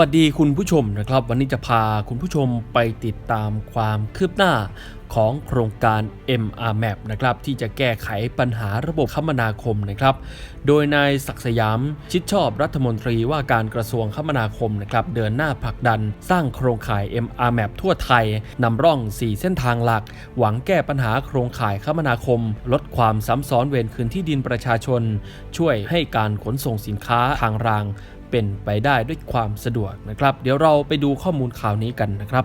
วัสดีคุณผู้ชมนะครับ วันนี้จะพาคุณผู้ชมไปติดตามความคืบหน้าของโครงการ MR Map นะครับที่จะแก้ไขปัญหาระบบคมนาคมนะครับ โดยนายศักสยามชิดชอบรัฐมนตรีว่าการกระทรวงคมนาคมนะครับเดินหน้าผลักดันสร้างโครงข่าย MR Map ทั่วไทยนำร่อง 4 เส้นทางหลัก หวังแก้ปัญหาโครงข่ายคมนาคม ลดความซ้ำซ้อนเวรคืนที่ดินประชาชน ช่วยให้การขนส่งสินค้าทางราง เป็นไปได้ด้วยความสะดวกนะครับ เดี๋ยวเราไปดูข้อมูลข่าวนี้กันนะครับ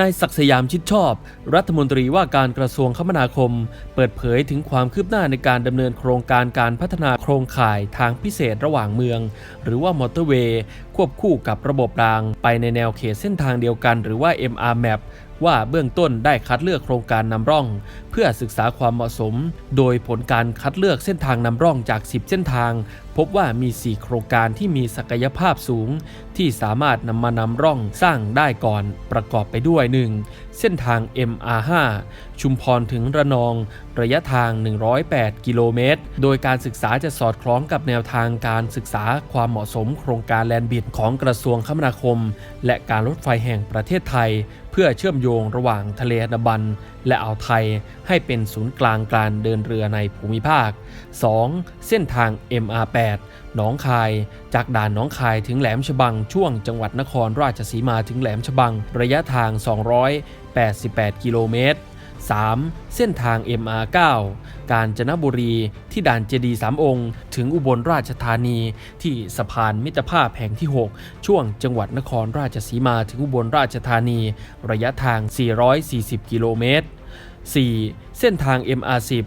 นายศักสยามชิดชอบ รัฐมนตรีว่าการกระทรวงคมนาคม เปิดเผยถึงความคืบหน้าในการดำเนินโครงการการพัฒนาโครงข่ายทางพิเศษระหว่างเมือง หรือว่ามอเตอร์เวย์ควบคู่กับระบบราง ไปในแนวเขตเส้นทางเดียวกัน หรือว่า MR Map ว่าเบื้องต้นได้คัดเลือกโครงการนำร่อง เพื่อศึกษาความเหมาะสม โดยผลการคัดเลือกเส้นทางนำร่องจาก 10 เส้นทาง พบว่ามี 4 โครงการที่มีศักยภาพสูง ที่สามารถนำมานำร่องสร้างได้ก่อนประกอบไปด้วย 1. เส้นทาง MR5 ชุมพรถึงระนอง ระยะทาง 108 กิโลเมตร โดยการศึกษาจะสอดคล้องกับแนวทางการศึกษาความเหมาะสมโครงการแลนบิดของกระทรวงคมนาคม และการรถไฟแห่งประเทศไทย พื่อเชื่อมโยงระหว่างทะเลอันดามันและอ่าวไทยให้เป็นศูนย์กลางการเดินเรือในภูมิภาค 2. เส้นทาง MR8 หนองคาย จากด่านหนองคายถึงแหลมฉบังช่วงจังหวัดนครราชสีมาถึงแหลมฉบัง ระยะทาง 288 กิโลเมตร 3. เส้นทาง MR9 กาญจนบุรีที่ด่านเจดีสามองค์ ถึงอุบลราชธานีที่สะพานมิตรภาพแห่งที่ 6 ช่วงจังหวัดนครราชสีมาถึงอุบลราชธานี ระยะทาง 440 กิโลเมตร 4. เส้นทาง MR10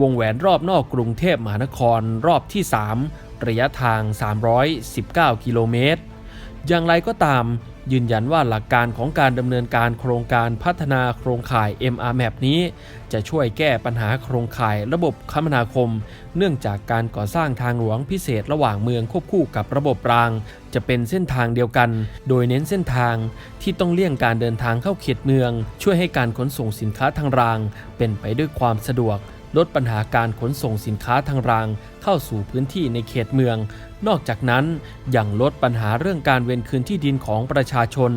วงแหวนรอบนอกกรุงเทพมหานครรอบที่ 3 ระยะทาง 319 กิโลเมตร อย่างไรก็ตาม ยืนยันว่าหลักการของการดำเนินการโครงการพัฒนาโครงข่าย MR Map นี้ จะช่วยแก้ปัญหาโครงข่ายระบบคมนาคม เนื่องจากการก่อสร้างทางหลวงพิเศษระหว่างเมืองควบคู่กับระบบราง จะเป็นเส้นทางเดียวกัน โดยเน้นเส้นทางที่ต้องเลี่ยงการเดินทางเข้าเขตเมือง ช่วยให้การขนส่งสินค้าทางราง เป็นไปด้วยความสะดวกลดปัญหาการขนส่งสินค้าทางราง เข้าสู่พื้นที่ในเขตเมือง นอกจากนั้นยังลดปัญหาเรื่องการเวนคืนที่ดินของประชาชน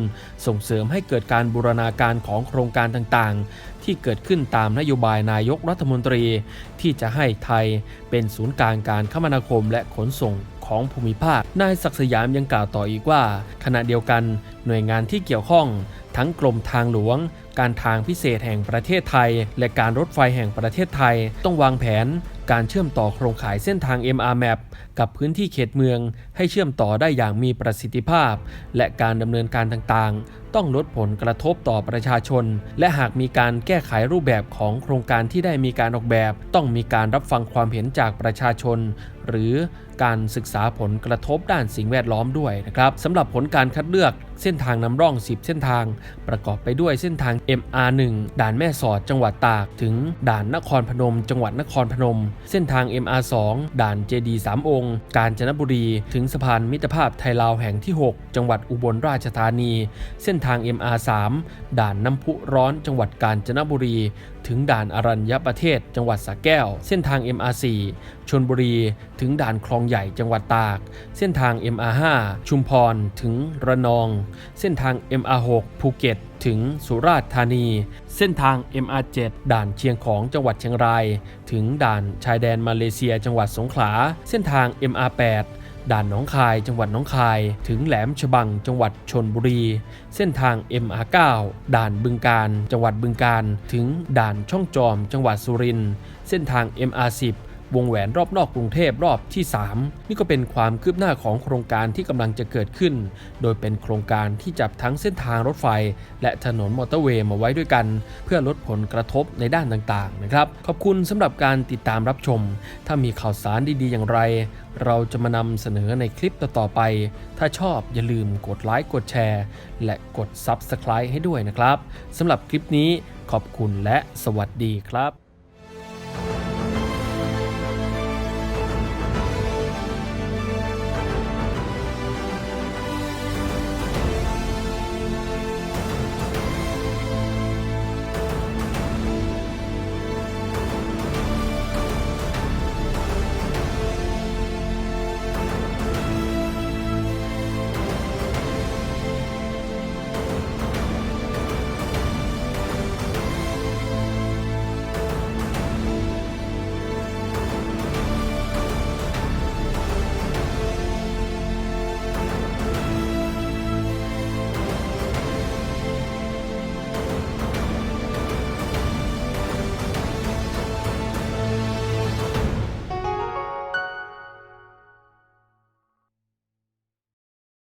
ส่งเสริมให้เกิดการบูรณาการของโครงการต่างๆ ที่เกิดขึ้นตามนโยบายนายกรัฐมนตรี ที่จะให้ไทยเป็นศูนย์กลางการคมนาคมและขนส่งของภูมิภาค นายศักสยามยังกล่าวต่ออีกว่า ขณะเดียวกันหน่วยงานที่เกี่ยวข้อง ทั้งกรมทางหลวง การทางพิเศษแห่งประเทศไทย และการรถไฟแห่งประเทศไทย ต้องวางแผนการเชื่อมต่อโครงข่ายเส้นทาง MR Map กับพื้นที่เขตเมือง ให้เชื่อมต่อได้อย่างมีประสิทธิภาพ และการดำเนินการต่างๆ ต้องลดผลกระทบต่อประชาชน และหากมีการแก้ไขรูปแบบของโครงการที่ได้มีการออกแบบ ต้องมีการรับฟังความเห็นจากประชาชน หรือการศึกษาผลกระทบด้านสิ่งแวดล้อมด้วยนะครับสำหรับผลการคัดเลือกเส้นทางนำร่อง 10 เส้นทาง ประกอบไปด้วยเส้นทาง MR1 ด่านแม่สอดจังหวัดตาก ถึงด่านนครพนม จังหวัดนครพนม เส้นทาง MR2 ด่านเจดีสามองค์ กาญจนบุรี ถึงสะพานมิตรภาพไทยลาวแห่งที่ 6 จังหวัดอุบลราชธานี เส้นทาง MR3 ด่านน้ำพุร้อนจังหวัดกาญจนบุรี ถึงด่านอรัญญประเทศ จังหวัดสระแก้ว เส้นทาง MR4 ชนบุรี ถึงด่านคลองใหญ่จังหวัดตาก เส้นทาง MR5 ชุมพรถึงระนอง เส้นทาง MR6 ภูเก็ต ถึงสุราษฎร์ธานี เส้นทาง MR7 ด่านเชียงของจังหวัดเชียงราย ถึงด่านชายแดนมาเลเซียจังหวัดสงขลา เส้นทาง MR8 ด่านหนองคาย จังหวัดหนองคาย ถึงแหลมฉบัง จังหวัดชนบุรี เส้นทาง MR9 ด่านบึงการ จังหวัดบึงการ ถึงด่านช่องจอม จังหวัดสุรินทร์ เส้นทาง MR10 วงแหวนรอบนอกกรุงเทพรอบที่ 3 นี่ก็เป็นความคืบหน้าของโครงการที่กำลังจะเกิดขึ้น โดยเป็นโครงการที่จับทั้งเส้นทางรถไฟ และถนนมอเตอร์เวย์มาไว้ด้วยกัน เพื่อลดผลกระทบในด้านต่างๆนะครับขอบคุณสำหรับการติดตามรับชม ถ้ามีข่าวสารดีๆ อย่างไร เราจะมานำเสนอในคลิปต่อๆไป ถ้าชอบอย่าลืมกดไลค์กดแชร์ และกด Subscribe ให้ด้วยนะครับสำหรับคลิปนี้ขอบคุณและสวัสดีครับ